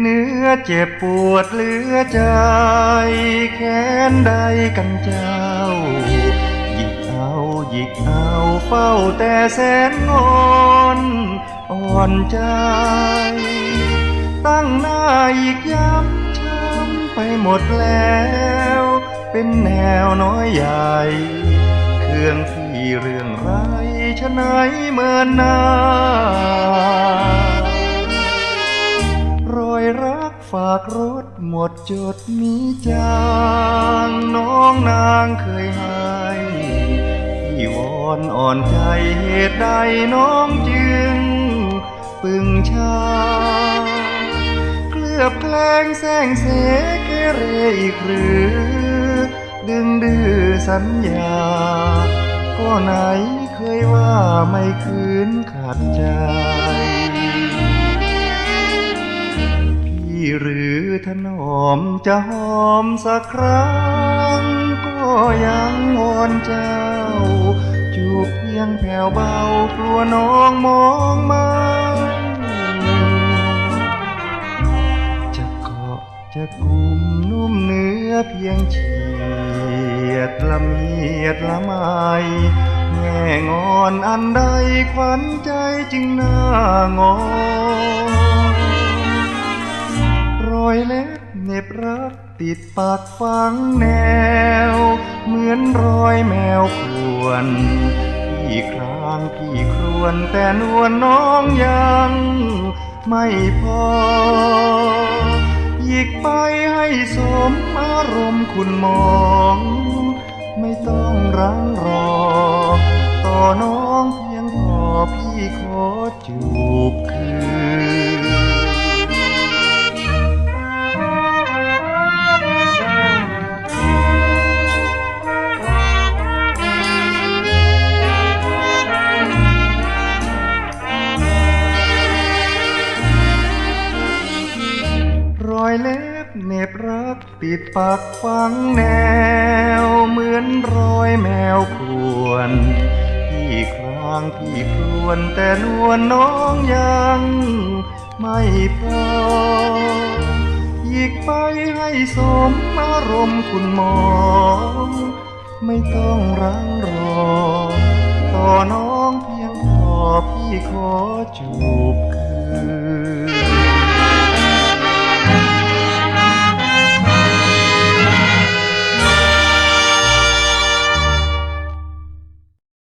เนื้อเจ็บปวดเหลือใจ แค้นใดกันเจ้า หยิกเอาหยิกเอาเฝ้าแต่แสนงอนอ่อนใจ ตั้งหน้าหยิกย้ำช้ำไปหมดแล้ว เป็นแนวน้อยใหญ่เครื่องพี่เรื่องไรชะไหนเมื่อนหนาากรถหมดจดนี้จางน้องนางเคยให้พี่วอนอ่อนใจเหตุใดน้องจึง ปึงชา เคลือบแคลงแสงเสกเรอีกหรือ ดึงดื้อสัญญา ก็ไหนเคยว่าไม่คืนขาดใจ หรือถนอมจะหอมสักครั้ง ก็ยังวอนเจ้า จูบเพียงแผ่วเบากลัวน้องมองมาจะเกาะจะกุมนุ่มเนื้อเพียงเฉียดละเมียดละไมแง่งอนอันใดขวัญใจจึงน่างอร อยเล็บเน็บรักติดปากฝังแนว เหมือนรอยแมวขวนพี่ครางพี่ครวนแต่นวลน้องยังไม่พอหยิกไปให้สมอารมณ์คุณมอง ไม่ต้องรังรอ ต่อน้องเพียงพอพี่ขอจู เล็บเน็บรักติดปากฝังแนว เหมือนรอยแมวขวนพี่ครางพี่ครวนแต่นวลน้องยังไม่พอหยิกไปให้สมอารมณ์คุณมองไม่ต้องรังรอ ต่อน้องเพียงพอพี่ขอจูบคืน